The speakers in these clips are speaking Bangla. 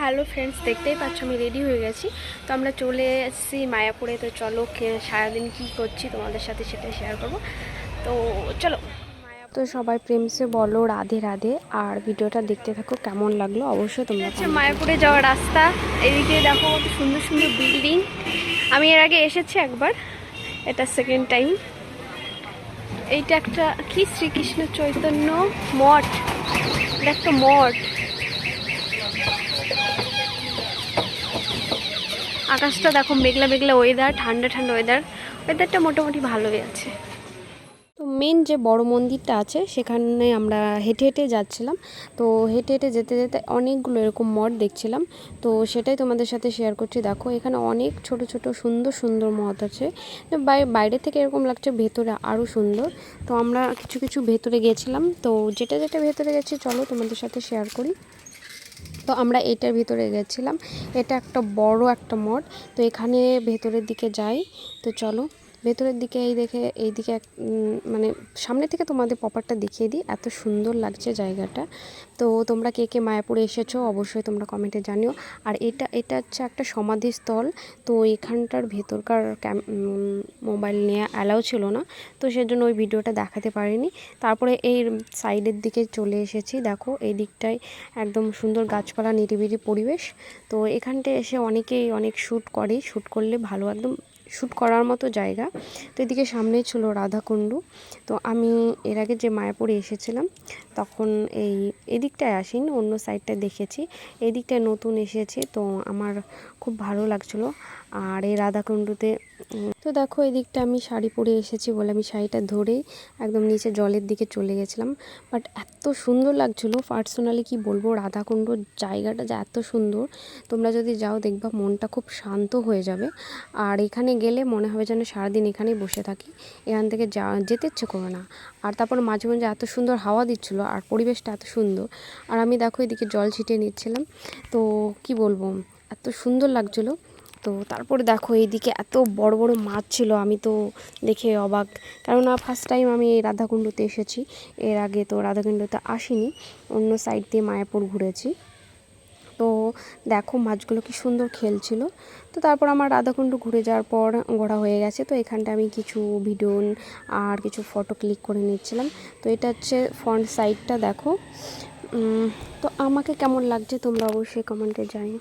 হ্যালো ফ্রেন্ডস দেখতেই পাচ্ছ আমি রেডি হয়ে গেছি। তো আমরা চলে এসেছি মায়াপুরে। তো চলো কে- সারাদিন কী করছি তোমাদের সাথে সেটাই শেয়ার করব। তো চলো। তো সবাই প্রেমসে বলো রাধে রাধে। আর ভিডিওটা দেখতে থাকো কেমন লাগল অবশ্যই তোমরা হচ্ছে মায়াপুরে যাওয়ার রাস্তা এদিকে দেখো কত সুন্দর সুন্দর বিল্ডিং আমি এর আগে এসেছি একবার এটা সেকেন্ড টাইম এইটা একটা কি শ্রীকৃষ্ণ চৈতন্য মঠ? এটা একটা মঠ। আকাশটা দেখো মেঘলা মেঘলা ওয়েদার ঠান্ডা ঠান্ডা ওয়েদার ওয়েদারটা মোটামুটি ভালোই আছে। তো মেন যে বড় মন্দিরটা আছে, সেখানে আমরা হেঁটে হেঁটে যাচ্ছিলাম। তো হেঁটে হেঁটে যেতে যেতে অনেকগুলো এরকম মঠ দেখছিলাম। তো সেটাই তোমাদের সাথে শেয়ার করছি। দেখো, এখানে অনেক ছোট ছোট, সুন্দর সুন্দর মঠ আছে। বাই- বাইরে থেকে এরকম লাগছে ভেতরে আরও সুন্দর। তো আমরা কিছু কিছু ভেতরে গেছিলাম। তো যেটা যেটা ভেতরে গেছি, চলো তোমাদের সাথে শেয়ার করি। তো আমরা এটার ভিতরে গেছিলাম। এটা একটা বড় একটা মঠ। তো এখানে ভেতরের দিকে যাই। তো চলো। ভেতরের দিকে এই দেখে, এই দিকে এক- মানে সামনে থেকে তোমাদের পপারটা দেখিয়ে দিই, এত সুন্দর লাগছে জায়গাটা। তো তোমরা কে কে মায়াপুরে এসেছ অবশ্যই তোমরা কমেন্টে জানিও। আর এটা এটা হচ্ছে একটা সমাধিস্থল, তো এখানটার ভেতরকার মোবাইল নেওয়া অ্যালাউ ছিল না, তো সেজন্য ওই ভিডিওটা দেখাতে পারিনি। তারপরে এই সাইডের দিকে চলে এসেছি, দেখো এই দিকটায় একদম সুন্দর গাছপালা নিরিবিলি পরিবেশ। তো এখানটায় এসে অনেকেই অনেক শ্যুট করে শ্যুট করলে ভালো, একদম শ্যুট করার মতো জায়গা। তো এদিকে সামনেই ছিল রাধাকুণ্ডু। তো আমি এর আগে যে মায়াপুরে এসেছিলাম তখন এই এদিকটায় আসিনি, অন্য সাইডটায় দেখেছি। এদিকটায় নতুন এসেছি, তো আমার খুব ভালো লাগছিল। আর এই রাধাকুণ্ডুতে তো দেখো এই দিকটা আমি শাড়ি পরে এসেছি বলে আমি শাড়িটা ধরেই একদম নিচে জলের দিকে চলে গেছিলাম। বাট এত সুন্দর লাগছিল পার্সোনালি কি বলব, রাধাকুণ্ডর জায়গাটা যে এত সুন্দর। তোমরা যদি যাও দেখবা মনটা খুব শান্ত হয়ে যাবে। আর এখানে গেলে মনে হবে যেন সারাদিন এখানেই বসে থাকি। এখান থেকে যা, যেতে ইচ্ছে করবে না। আর তারপর মাঝে মাঝে এত সুন্দর হাওয়া দিচ্ছিল আর পরিবেশটা এত সুন্দর। আর আমি দেখো এদিকে জল ছিটিয়ে নিচ্ছিলাম। তো কি বলব, এত সুন্দর লাগছিল। তো তারপরে দেখো এইদিকে এত বড় বড় মাছ ছিল, আমি তো দেখে অবাক। কেননা ফার্স্ট টাইম আমি এই রাধাকুণ্ডতে এসেছি। এর আগে তো রাধাকুণ্ডতে আসিনি, অন্য সাইড দিয়ে মায়াপুর ঘুরেছি। তো দেখো মাছগুলো কি সুন্দর খেলছিল। তো তারপর আমার রাধাকুণ্ড ঘুরে যাওয়ার পর ঘোরা হয়ে গেছে। তো এখানটা আমি কিছু ভিডিও আর কিছু ফটো ক্লিক করে নিচ্ছিলাম। তো এটা হচ্ছে ফ্রন্ট সাইডটা দেখো। তো আমাকে কেমন লাগছে তোমরা অবশ্যই কমেন্টে জানিও।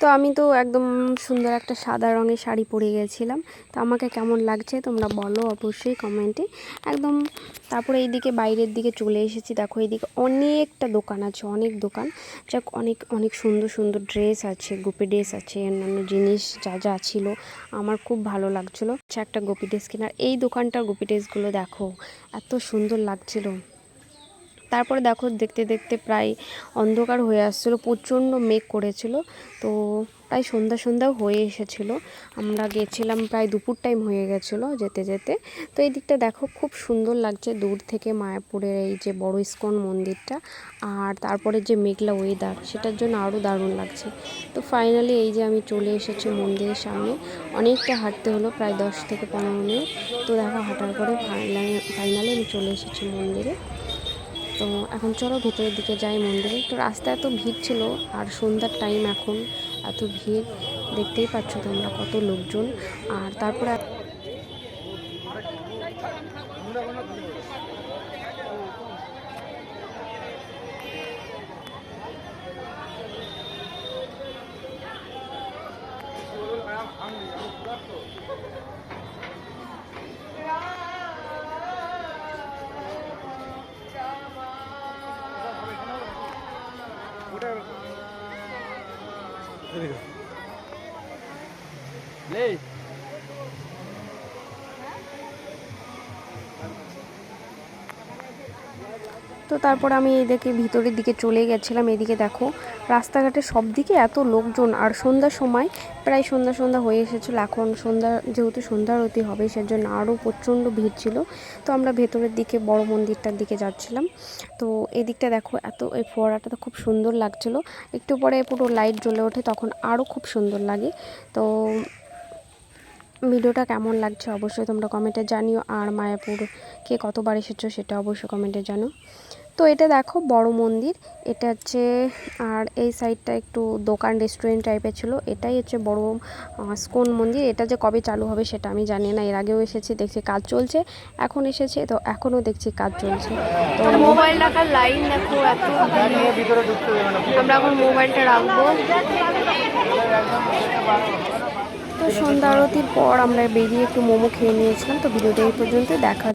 তো আমি তো একদম সুন্দর একটা সাদা রঙের শাড়ি পরে গেছিলাম। তো আমাকে কেমন লাগছে তোমরা বলো অবশ্যই কমেন্টে। একদম তারপরে এইদিকে বাইরের দিকে চলে এসেছি। দেখো এইদিকে অনেকটা দোকান আছে, অনেক দোকান। যাক, অনেক অনেক সুন্দর সুন্দর ড্রেস আছে, গোপি ড্রেস আছে, অন্যান্য জিনিস যা যা ছিল, আমার খুব ভালো লাগছিল। আচ্ছা একটা গোপি ড্রেস কেনার। এই দোকানটার গোপি ড্রেসগুলো দেখো, এত সুন্দর লাগছিল। তারপরে দেখো দেখতে দেখতে প্রায় অন্ধকার হয়ে আসছিল, প্রচণ্ড মেঘ করেছিল। তো প্রায় সন্ধ্যা সন্ধ্যাও হয়ে এসেছিল। আমরা গেছিলাম প্রায় দুপুর টাইম হয়ে গেছিল যেতে যেতে। তো এই দিকটা দেখো খুব সুন্দর লাগছে দূর থেকে মায়াপুরের এই যে বড় ইস্কন মন্দিরটা আর তারপরে যে মেঘলা ওয়েদার সেটার জন্য আরও দারুণ লাগছে। তো ফাইনালি এই যে আমি চলে এসেছি মন্দিরের সামনে, অনেকটা হাঁটতে হলো, প্রায় দশ থেকে পনেরো মিনিট। তো দেখো হাঁটার পরে ফাইনালি ফাইনালি আমি চলে এসেছি মন্দিরে। তো এখন চলো ভেতরের দিকে যাই মন্দিরে। তো রাস্তা এত ভিড় ছিল আর সন্ধ্যার টাইম এখন, এত ভিড়। দেখতেই পাচ্ছ তোমরা কত লোকজন। আর তারপরে Lei. তো তারপর আমি এদিকে ভিতরের দিকে চলে গেছিলাম। এদিকে দেখো, রাস্তাঘাটে সব দিকে এত লোকজন, আর সন্ধ্যার সময় প্রায় সন্ধ্যা সন্ধ্যা হয়ে এসেছিল। এখন সন্ধ্যা, যেহেতু সন্ধ্যা আরতি হবে, সেজন্য আরও প্রচণ্ড ভিড় ছিল। তো আমরা ভেতরের দিকে, বড় মন্দিরটার দিকে যাচ্ছিলাম। তো এদিকটা দেখো, এত এই ফোয়ারাটা তো খুব সুন্দর লাগছিল। একটু পরে পুরো লাইট জ্বলে ওঠে, তখন আরও খুব সুন্দর লাগে। তো ভিডিওটা কেমন লাগছে অবশ্যই তোমরা কমেন্টে জানিও। আর মায়াপুর কে কতবার এসেছ সেটা অবশ্যই কমেন্টে জানো। তো এটা দেখো বড় মন্দির। এটা হচ্ছে, আর এই সাইডটা একটু দোকান রেস্টুরেন্ট টাইপের ছিল। এটাই হচ্ছে বড় স্কোন মন্দির। এটা যে কবে চালু হবে সেটা আমি জানি না। এর আগেও এসেছি, দেখছি কাজ চলছে। এখন এসেছে, তো এখনও দেখছি কাজ চলছে। তো মোবাইল রাখার লাইন দেখো এত আমরা এখন মোবাইলটা রাখব। তো সন্ধ্যা আরতির পর আমরা বেরিয়ে একটু মোমো খেয়ে নিয়েছিলাম, তো ভিডিওটা এই পর্যন্ত দেখা